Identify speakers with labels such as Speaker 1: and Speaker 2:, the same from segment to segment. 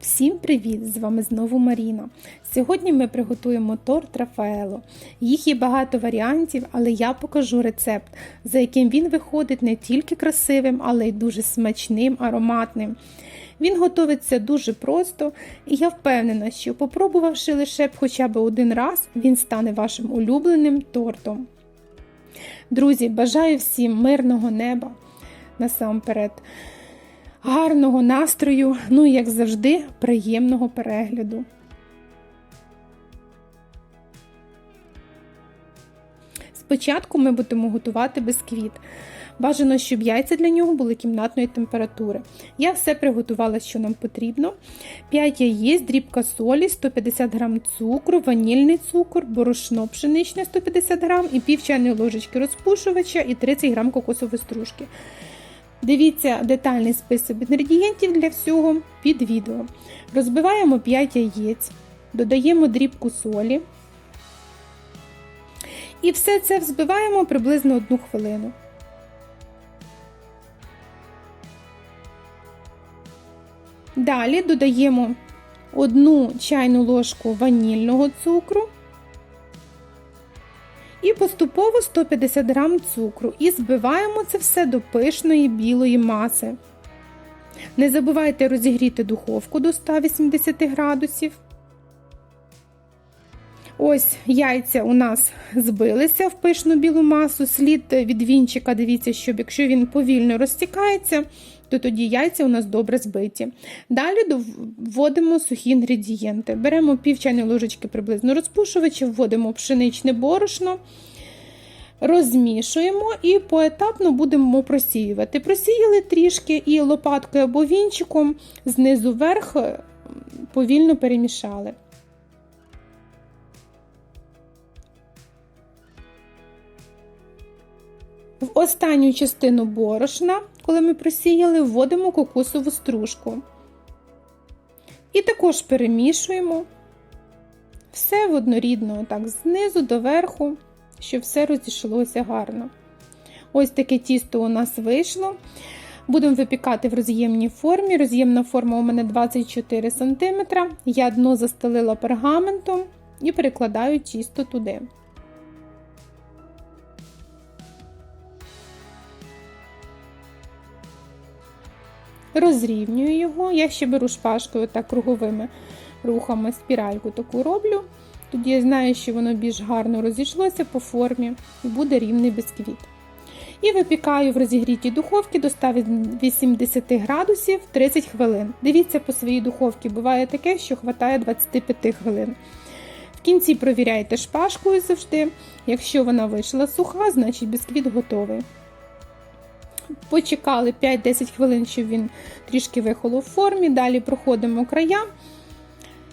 Speaker 1: Всім привіт! З вами знову Маріна. Сьогодні ми приготуємо торт Рафаело. Їх є багато варіантів, але я покажу рецепт, за яким він виходить не тільки красивим, але й дуже смачним, ароматним. Він готується дуже просто, і я впевнена, що попробувавши лише б хоча б один раз, він стане вашим улюбленим тортом. Друзі, бажаю всім мирного неба насамперед гарного настрою, ну і, як завжди, приємного перегляду. Спочатку ми будемо готувати бисквіт. Бажано, щоб яйця для нього були кімнатної температури. Я все приготувала, що нам потрібно: 5 яєць, дрібка солі, 150 г цукру, ванільний цукор, борошно пшеничне 150 г і пів чайної ложечки розпушувача і 30 г кокосової стружки. Дивіться детальний список інгредієнтів для всього під відео. Розбиваємо 5 яєць, додаємо дрібку солі. І все це взбиваємо приблизно 1 хвилину. Далі додаємо 1 чайну ложку ванільного цукру і поступово 150 грам цукру і збиваємо це все до пишної білої маси. Не забувайте розігріти духовку до 180 градусів. Ось яйця у нас збилися в пишну білу масу. Слід від вінчика, дивіться, щоб якщо він повільно розтікається, то тоді яйця у нас добре збиті. Далі вводимо сухі інгредієнти. Беремо пів чайної ложечки приблизно розпушувача, вводимо пшеничне борошно, розмішуємо і поетапно будемо просіювати. Просіяли трішки і лопаткою або вінчиком знизу вверх повільно перемішали. В останню частину борошна, коли ми просіяли, вводимо кокосову стружку. І також перемішуємо все в однорідно, так, знизу до верху, щоб все розійшлося гарно. Ось таке тісто у нас вийшло. Будемо випікати в роз'ємній формі. Роз'ємна форма у мене 24 см. Я дно застелила пергаментом і перекладаю тісто туди. Розрівнюю його. Я ще беру шпажкою так круговими рухами спіральку таку роблю. Тоді я знаю, що воно більш гарно розійшлося по формі і буде рівний бісквіт. І випікаю в розігрітій духовці до 180 градусів 30 хвилин. Дивіться по своїй духовці, буває таке, що вистачає 25 хвилин. В кінці провіряйте шпажкою завжди. Якщо вона вийшла суха, значить бісквіт готовий. Почекали 5-10 хвилин, щоб він трішки вихолов в формі. Далі проходимо края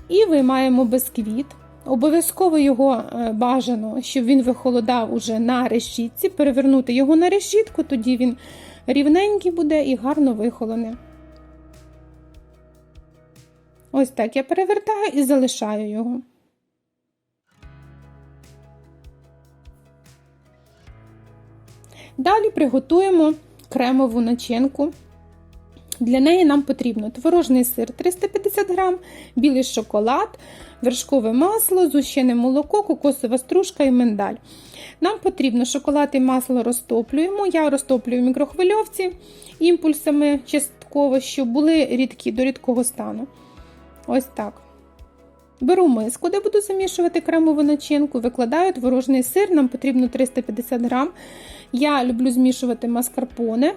Speaker 1: і виймаємо бисквіт. Обов'язково його е, бажано, щоб він вихолодав уже на решітці, перевернути його на решітку, тоді він рівненький буде і гарно вихолоне. Ось так я перевертаю і залишаю його. Далі приготуємо кремову начинку. Для неї нам потрібно творожний сир 350 г, білий шоколад, вершкове масло, зущене молоко, кокосова стружка і миндаль. Нам потрібно шоколад і масло розтоплюємо. Я розтоплюю мікрохвильовці імпульсами частково, щоб були рідкі до рідкого стану. Ось так. Беру миску, де буду замішувати кремову начинку, викладаю творожний сир, нам потрібно 350 грам. Я люблю змішувати маскарпоне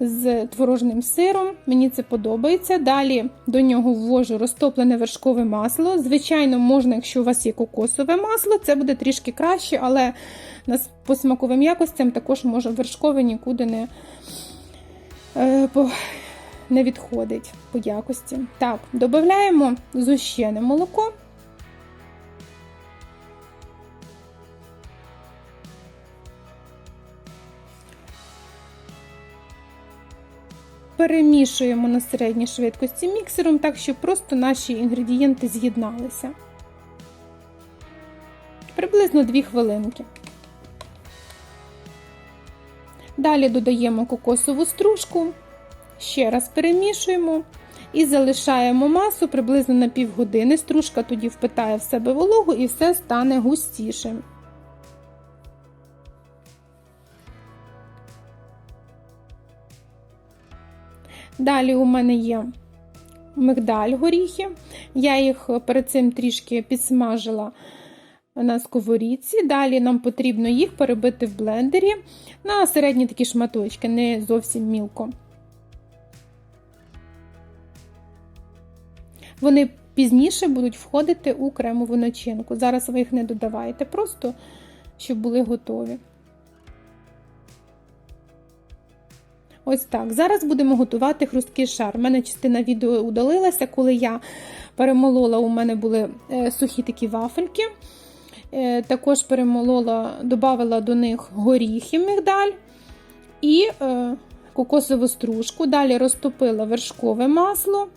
Speaker 1: з творожним сиром, мені це подобається. Далі до нього ввожу розтоплене вершкове масло. Звичайно, можна, якщо у вас є кокосове масло, це буде трішки краще, але по смаковим якостям також може вершкове нікуди не е, не відходить по якості. Так, додаємо зущене молоко. Перемішуємо на середній швидкості міксером, так, щоб просто наші інгредієнти з'єдналися. Приблизно 2 хвилинки. Далі додаємо кокосову стружку, ще раз перемішуємо І залишаємо масу приблизно на півгодини. Стружка тоді впитає в себе вологу і все стане густішим. Далі у мене є мигдаль горіхи. Я їх перед цим трішки підсмажила на сковорідці. Далі нам потрібно їх перебити в блендері на середні такі шматочки, не зовсім мілко. Вони пізніше будуть входити у кремову начинку. Зараз ви їх не додаваєте, просто щоб були готові. Ось так. Зараз будемо готувати хрусткий шар. У мене частина відео удалилася, коли я перемолола, у мене були е, сухі такі вафельки. Е, також перемолола, додавала до них горіхи мигдаль і е, кокосову стружку. Далі розтопила вершкове масло,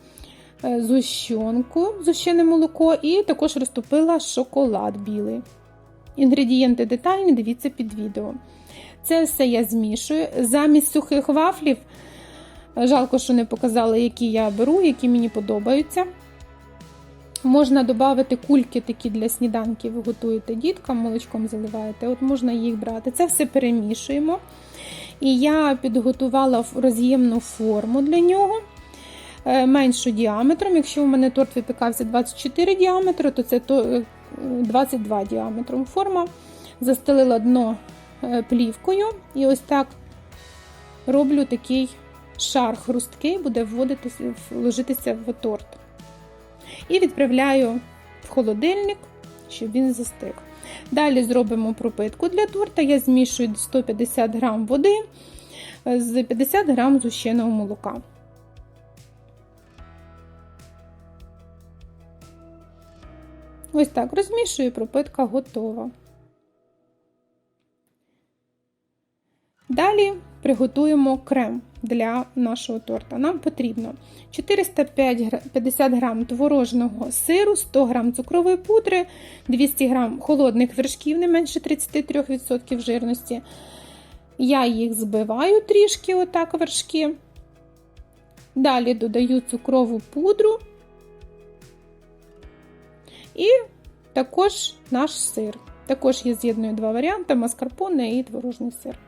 Speaker 1: зущенку, зущене молоко, і також розтопила шоколад білий. Інгредієнти детальні, дивіться під відео. Це все я змішую. Замість сухих вафлів, жалко, що не показала, які я беру, які мені подобаються. Можна додати кульки такі для сніданків, ви готуєте діткам, молочком заливаєте, от можна їх брати. Це все перемішуємо. І я підготувала роз'ємну форму для нього. Меншу діаметром. Якщо у мене торт випікався 24 діаметру, то це 22 діаметром форма. Застелила дно плівкою, і ось так роблю такий шар хрусткий, буде вводитися, ложитися в торт. І відправляю в холодильник, щоб він застиг. Далі зробимо пропитку для торта. Я змішую 150 г води з 50 г зущеного молока. Ось так розмішую, пропитка готова. Далі приготуємо крем для нашого торта. Нам потрібно 450 г творожного сиру, 100 г цукрової пудри, 200 г холодних вершків, не менше 33% жирності. Я їх збиваю трішки, отак вершки. Далі додаю цукрову пудру і також наш сир. Також я з'єдную два варіанти: маскарпоне і творожний сир.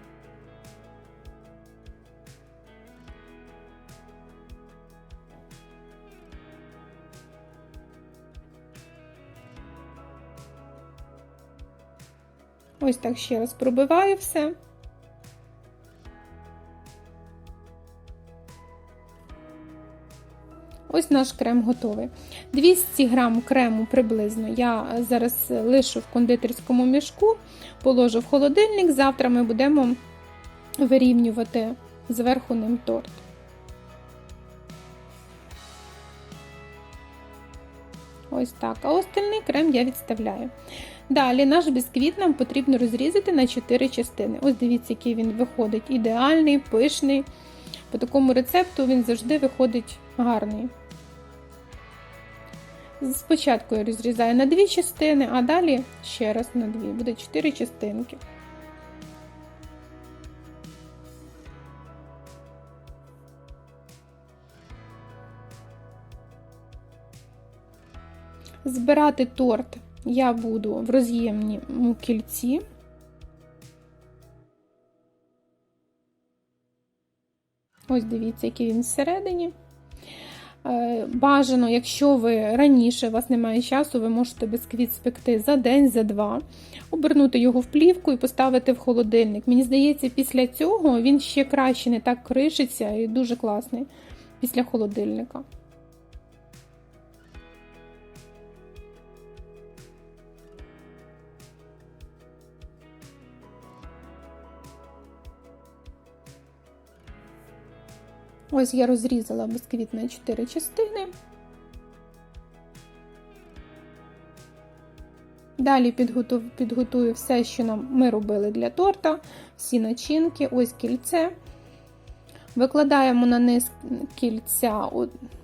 Speaker 1: Ось так ще раз пробиваю все. Ось наш крем готовий. 200 грам крему приблизно я зараз лишу в кондитерському мішку, положу в холодильник. Завтра ми будемо вирівнювати зверху ним торт. Ось так. А остальний крем я відставляю. Далі наш бісквіт нам потрібно розрізати на 4 частини. Ось дивіться, який він виходить ідеальний, пишний. По такому рецепту він завжди виходить гарний. Спочатку я розрізаю на дві частини, а далі ще раз на дві. Буде 4 частинки. Збирати торт я буду в роз'ємному кільці. Ось дивіться, який він всередині. Е, бажано, якщо ви раніше у вас немає часу, ви можете бісквіт спекти за день, за два, обернути його в плівку і поставити в холодильник. Мені здається, після цього він ще краще не так кришиться і дуже класний після холодильника. Ось я розрізала бисквіт на 4 частини. Далі підготую все, що нам ми робили для торта, всі начинки, ось кільце. Викладаємо на низ кільця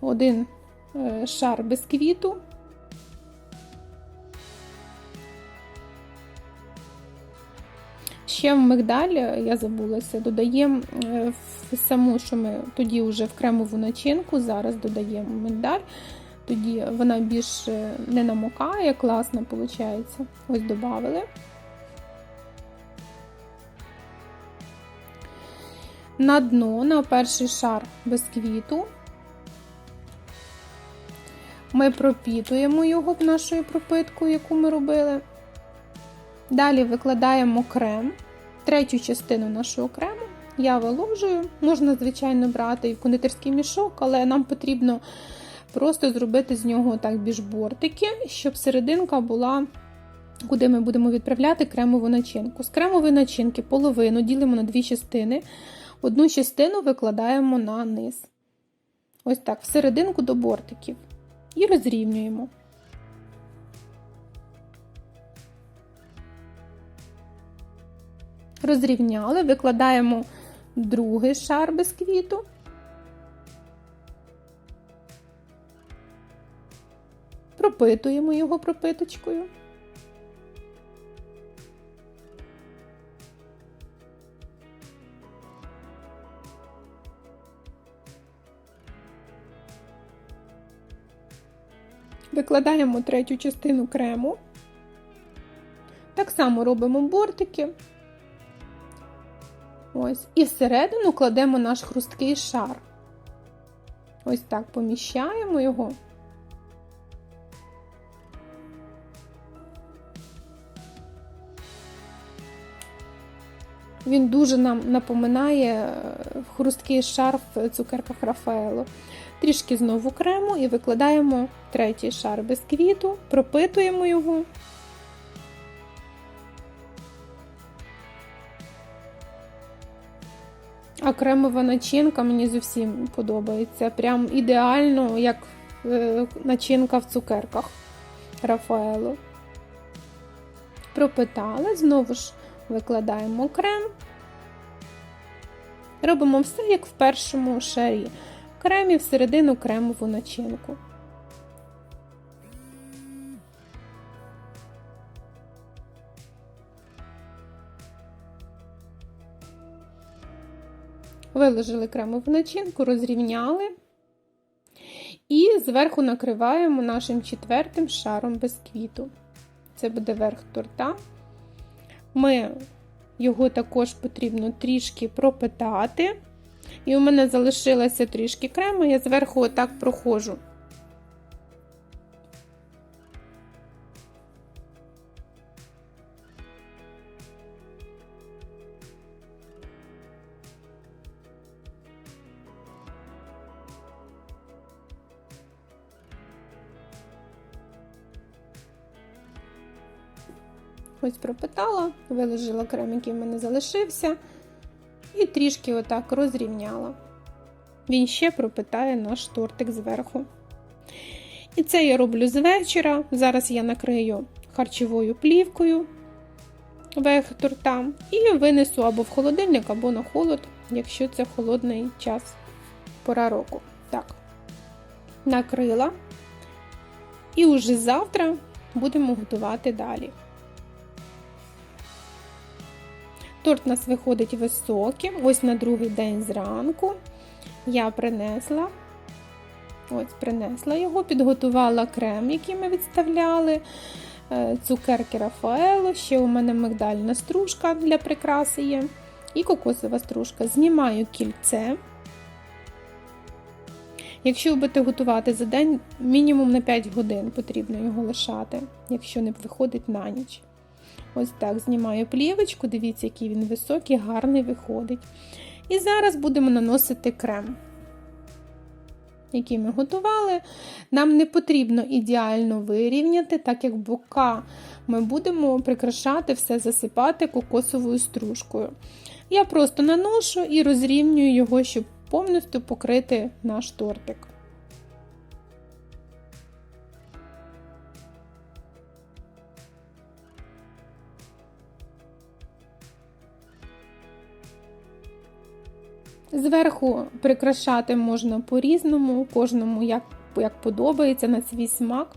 Speaker 1: один шар шар бісквіту. Ще в мигдаль, я забулася, додаємо е, в саму, що ми тоді вже в кремову начинку, зараз додаємо мигдаль. Тоді вона більш е, не намокає, класно виходить. Ось додали. На дно, на перший шар бисквіту. Ми пропітуємо його нашою пропиткою, яку ми робили. Далі викладаємо крем, третю частину нашого крему. Я виложую, можна, звичайно, брати і в кондитерський мішок, але нам потрібно просто зробити з нього так більш бортики, щоб серединка була, куди ми будемо відправляти кремову начинку. З кремової начинки половину ділимо на дві частини. Одну частину викладаємо на низ. Ось так, в серединку до бортиків. І розрівнюємо. Розрівняли, викладаємо другий шар бисквіту. Пропитуємо його пропиточкою. Викладаємо третю частину крему. Так само робимо бортики. Ось. І всередину кладемо наш хрусткий шар. Ось так поміщаємо його. Він дуже нам напоминає е, хрусткий шар в цукерках Рафаело. Трішки знову крему і викладаємо третій шар бисквіту, пропитуємо його. А кремова начинка мені зовсім подобається. Прям ідеально, як е, начинка в цукерках Рафаело. Пропитали, знову ж викладаємо крем. Робимо все, як в першому шарі. Кремі всередину кремову начинку. Виложили кремову начинку, розрівняли і зверху накриваємо нашим четвертим шаром бисквіту. Це буде верх торта. Ми його також потрібно трішки пропитати. І у мене залишилося трішки крему, я зверху отак проходжу. Ось пропитала, виложила крем, який в мене залишився, і трішки отак розрівняла. Він ще пропитає наш тортик зверху. І це я роблю з вечора. Зараз я накрию харчовою плівкою верх торта і винесу або в холодильник, або на холод, якщо це холодний час пора року. Так, накрила. І уже завтра будемо готувати далі. Торт у нас виходить високим. Ось на другий день зранку я принесла ось принесла його, підготувала крем, який ми відставляли, е, цукерки Рафаело, ще у мене мигдальна стружка для прикраси є. І кокосова стружка. Знімаю кільце. Якщо ви будете готувати за день, мінімум на 5 годин потрібно його лишати, якщо не виходить на ніч. Ось так знімаю плівочку, дивіться, який він високий, гарний виходить. І зараз будемо наносити крем, який ми готували. Нам не потрібно ідеально вирівняти, так як бока ми будемо прикрашати все, засипати кокосовою стружкою. Я просто наношу і розрівнюю його, щоб повністю покрити наш тортик. Зверху прикрашати можна по-різному, кожному як, як подобається на свій смак.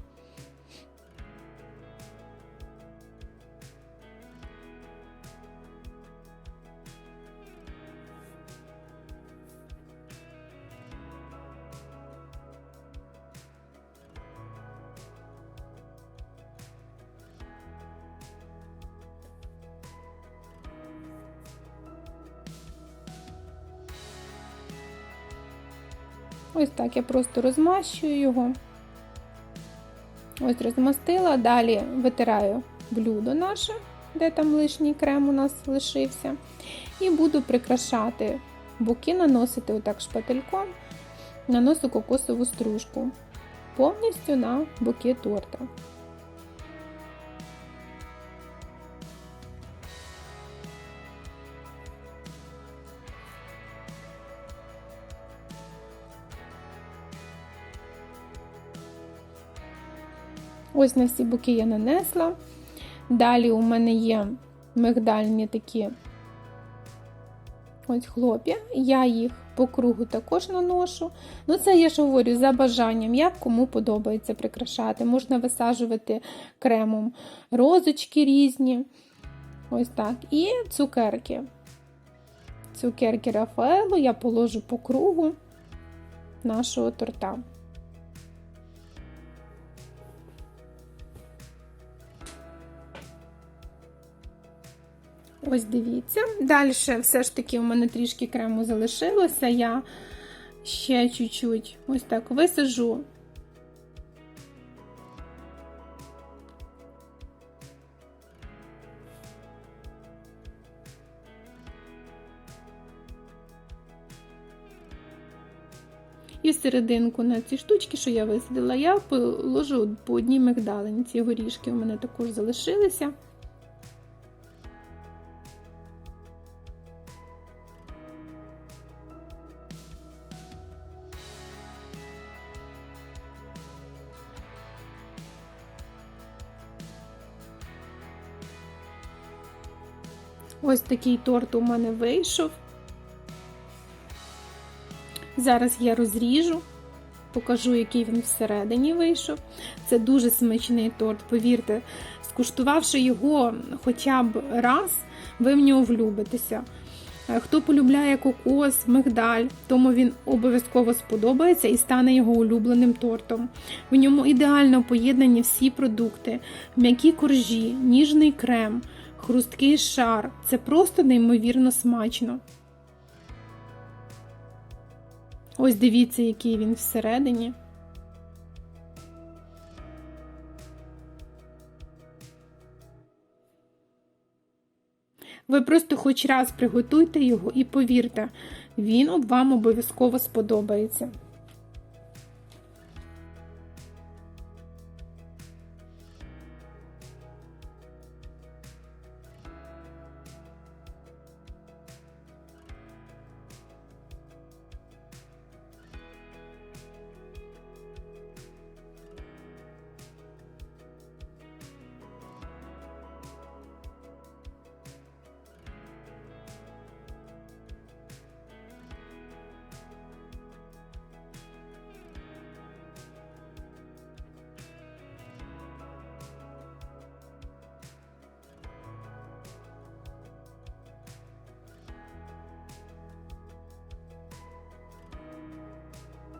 Speaker 1: Ось так я просто розмащую його. Ось розмастила, далі витираю блюдо наше, де там лишній крем у нас лишився. І буду прикрашати боки, наносити отак шпательком, наношу кокосову стружку повністю на боки торта. Ось на всі боки я нанесла. Далі у мене є мигдальні такі ось хлоп'я. Я їх по кругу також наношу. Ну, це я ж говорю за бажанням, як кому подобається прикрашати. Можна висаджувати кремом розочки різні. Ось так. І цукерки. Цукерки Рафаелу я положу по кругу нашого торта. Ось дивіться. Далі все ж таки у мене трішки крему залишилося. Я ще чуть-чуть ось так висажу. І серединку на ці штучки, що я висадила, я положу по одній мигдалинці. Горішки у мене також залишилися. Ось такий торт у мене вийшов. Зараз я розріжу, покажу, який він всередині вийшов. Це дуже смачний торт, повірте, скуштувавши його хоча б раз, ви в нього влюбитеся. Хто полюбляє кокос, мигдаль, тому він обов'язково сподобається і стане його улюбленим тортом. В ньому ідеально поєднані всі продукти: м'які коржі, ніжний крем, хрусткий шар. Це просто неймовірно смачно. Ось дивіться, який він всередині. Ви просто хоч раз приготуйте його і повірте, він вам обов'язково сподобається.